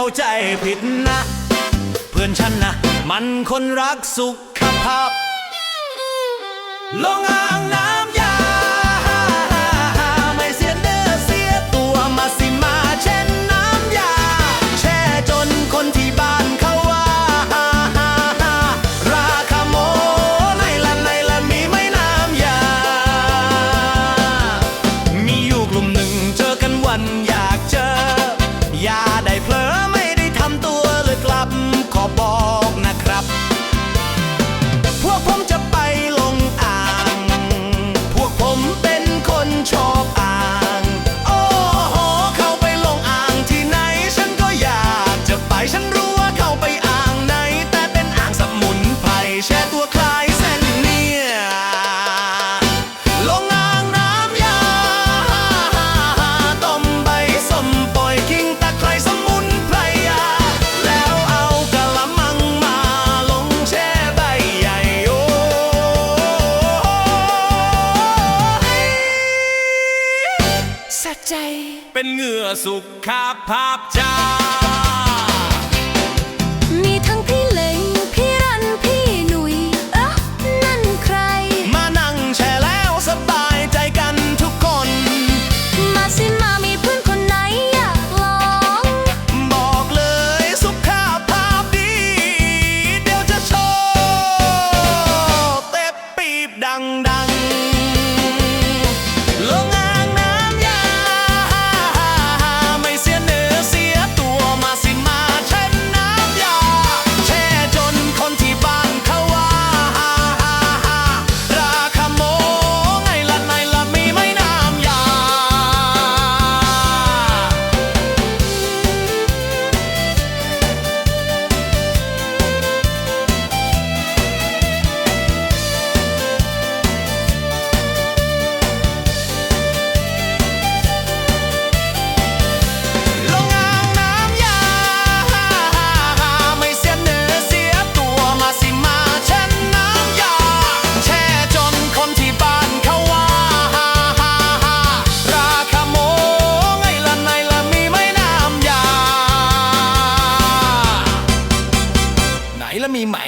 เข้าใจผิดนะ เพื่อนฉันนะ มันคนรักสุขภาพลง เป็นเหงื่อสุขภาพาจ้า มีทั้งพี่เล็งพี่รัน พี่หนุยเอ๊นั่นใคร มานั่งแช่แล้วสบายใจกันทุกคน มาสิมามีเพื่อนคนไหนอยากลอง บอกเลยสุขภาพาดี เดี๋ยวจะโชว์เต็ปปีบดังๆ แล้วมีไหม